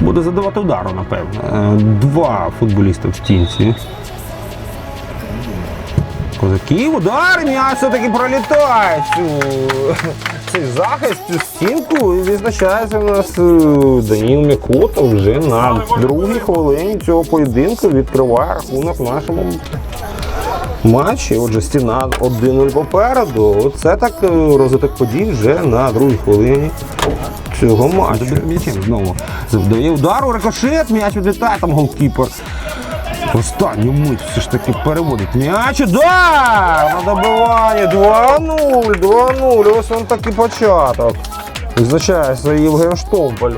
буде задавати удару, напевно. Е, Два футболісти в стінці. Козаків, удар, і м'яч все-таки пролітає цей захист, цю стінку. Відзначається у нас е, Даніл Мікота вже на другій хвилині цього поєдинку відкриває рахунок в нашому матчі. Отже, стіна 1-0 попереду. Це так е, розвиток подій вже на другій хвилині цього матчу. Знову завдає удару, рикошет, м'яч відлітає, там голкіпер. Останню мить все ж таки переводить м'яч. Удар! На добиванні 2-0, 2-0. Ось він такий початок. Визначається Євген Штомполь.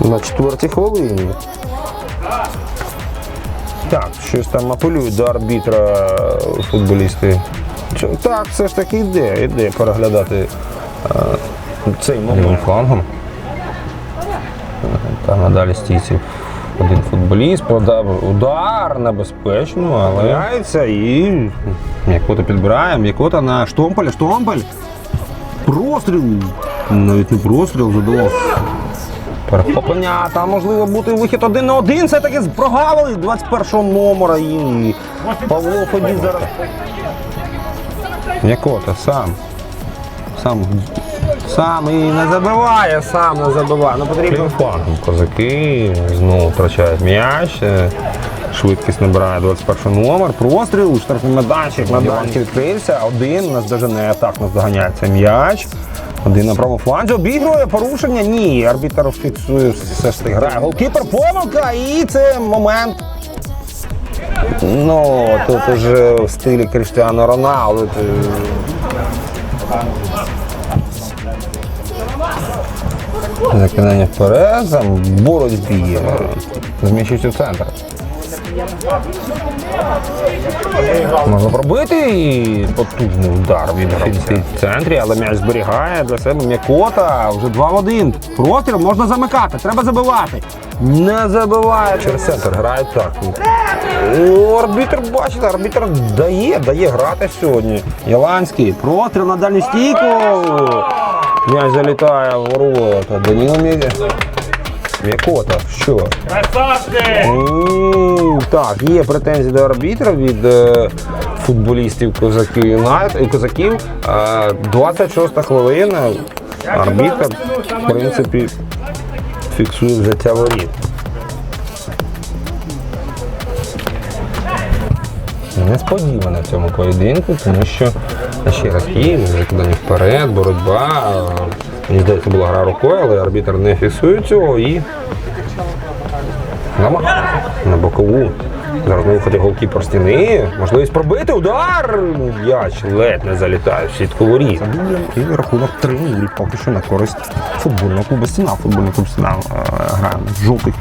На четвертій хвилині. Так, щось там апелюють до арбітра футболісти. Так, все ж таки йде, йде переглядати е, цей момент флангом. Та надалі стійці один футболіст, подав удар небезпечно, але Грається і м'якота підбирає, м'якота на штомпеля, штомпель. Простріл. Навіть не простріл, задавав. Перехоплення, там можливо бути вихід один на один. Все-таки прогавили 21-го номера і Павло Ходій зараз. М'якота сам. Сам. Сам і не забиває, сам не забиває. Ну потрібно. Козаки знову втрачають м'яч. е, Швидкість набирає 21 номер. Простріл, штрафний майданчик. Майданчик відкрився. Один нас даже не так наздоганяється м'яч. Один на правому фланзі. Обігрує порушення. Ні, арбітр фіксує все ж таки грає. Голкіпер помилка. І це момент. Ну, тут уже в стилі Кріштіану Роналду. Закидання вперед, там боротьбі. Зміщується в центр. Можна пробити і потужний удар від гравця в центрі, але м'яч зберігає для себе м'якота. Вже 2 в 1. Простріл можна замикати, треба забивати. Не забиває. Через центр грають так. О, арбітр, бачите, арбітр дає, дає грати сьогодні. Яланський. Простріл на дальню стійку. М'яч залітає в ворота. Даніло Мє- М'якота. Що? Так, є претензії до арбітра від е, футболістів козаків Юнайт і козаків. Е, 26 хвилина. Арбітр, в принципі, фіксує взяття воріт. Несподівано в цьому поєдинку, тому що ще раз Київ, закидання вперед, боротьба. Мені здається, була гра рукою, але арбітр не фіксує цього і намагається на бокову. Зараз виході голкіпер стіни. Можливість пробити удар. М'яч ледь не залітає в сітку воріт. І рахунок 3-0 поки що на користь футбольного клубу стіна. Футбольний клуб стіна е, грає в жовтих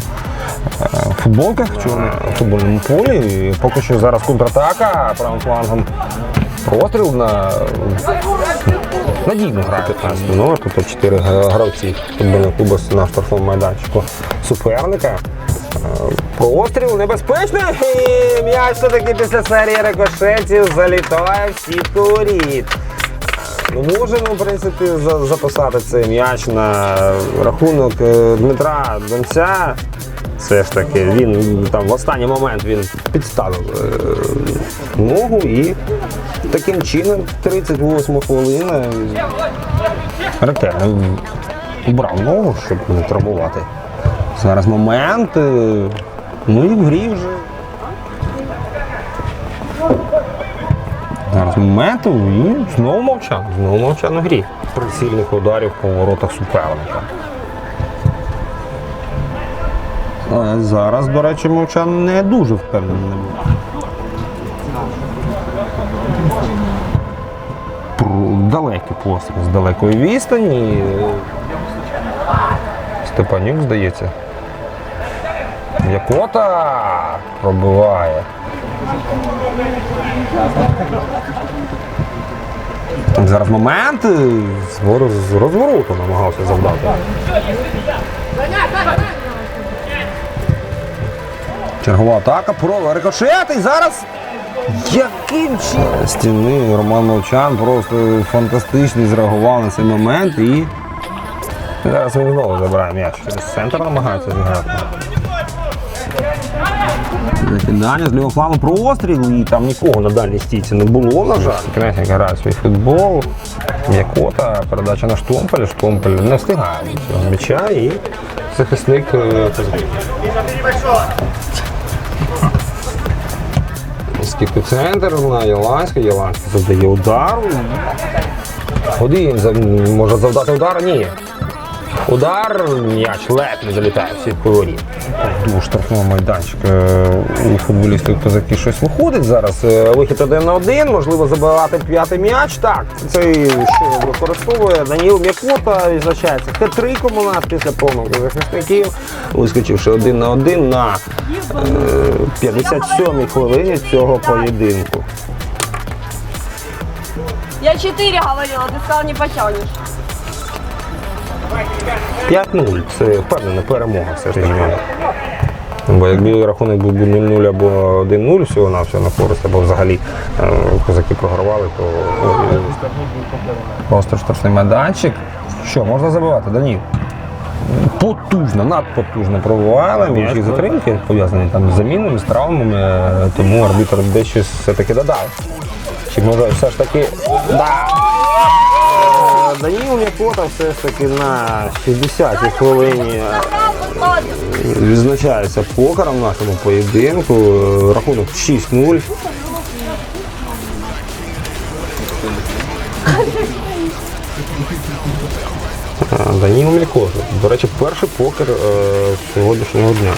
футболках, в футбольному полі. І поки що зараз контратака правим флангом. Простріл на надійно грає 15 номер, тобто 4 гравці футбольного клубу в штрафному майданчику суперника. Е, Простріл небезпечний. І М'яч все-таки після серії рикошетів залітає в сітку воріт. Ну, можемо, в принципі, записати цей м'яч на рахунок е, Дмитра Донця. Все ж таки, він там в останній момент він підставив е, ногу і таким чином 38 хвилина ретельно убрав ногу, щоб не травмувати. Зараз момент. е, Ну і в грі вже. Зараз момент і знову мовчан. Знову мовчан у грі. Прицільних ударів по воротах суперника. Але зараз, до речі, мовчан не дуже впевнений. Далекий постріл з далекої відстані. Степанюк, здається. М'якота пробиває. Зараз момент е, з розвороту намагався завдати. Чергова атака, про рикошет і зараз. Яким чином? Стіни Роман Мовчан просто фантастично зреагував на цей момент і. Зараз він знову забирає м'яч. Через центр намагається зіграти. Закидання з лівого флангу простріл, і там нікого на дальній стійці не було, на жаль. Князь грає свій футбол, м'якота, передача на штомпель, штомпель не встигає до цього м'яча і захисник е, Скільки центр на Єланська, Єланська завдає удару. Один може завдати удар, ні. Удар, м'яч ледь не залітає в сітку воріт. До штрафного майданчика у футболістів козаки щось виходить зараз. Е, Вихід один на один, можливо, забивати п'ятий м'яч. Так, цей що використовує Даніл М'якота, відзначається хет-триком у нас після помилки захисників, вискочивши один на один на е, 57-й хвилині цього поєдинку. Я 4 говорила, ты сказал не потянешь. 5-0 це впевнена перемога все ж таки. Бо якби рахунок був 0-0 або 1-0 всього на всього на користь, або взагалі е, козаки програвали, то просто штрафний майданчик. Що, можна забивати, Даніл? Потужно, надпотужно пробували. М'ячі затримки пов'язані там з замінами, з травмами, е, тому арбітр дещо все-таки додав. Чи може все ж таки. Да. Даніл М'якота все ж таки на 60-й хвилині е, відзначається покером в нашому поєдинку. Рахунок 6-0. Е, Даніл Мількоза. До речі, перший покер е, сьогоднішнього дня.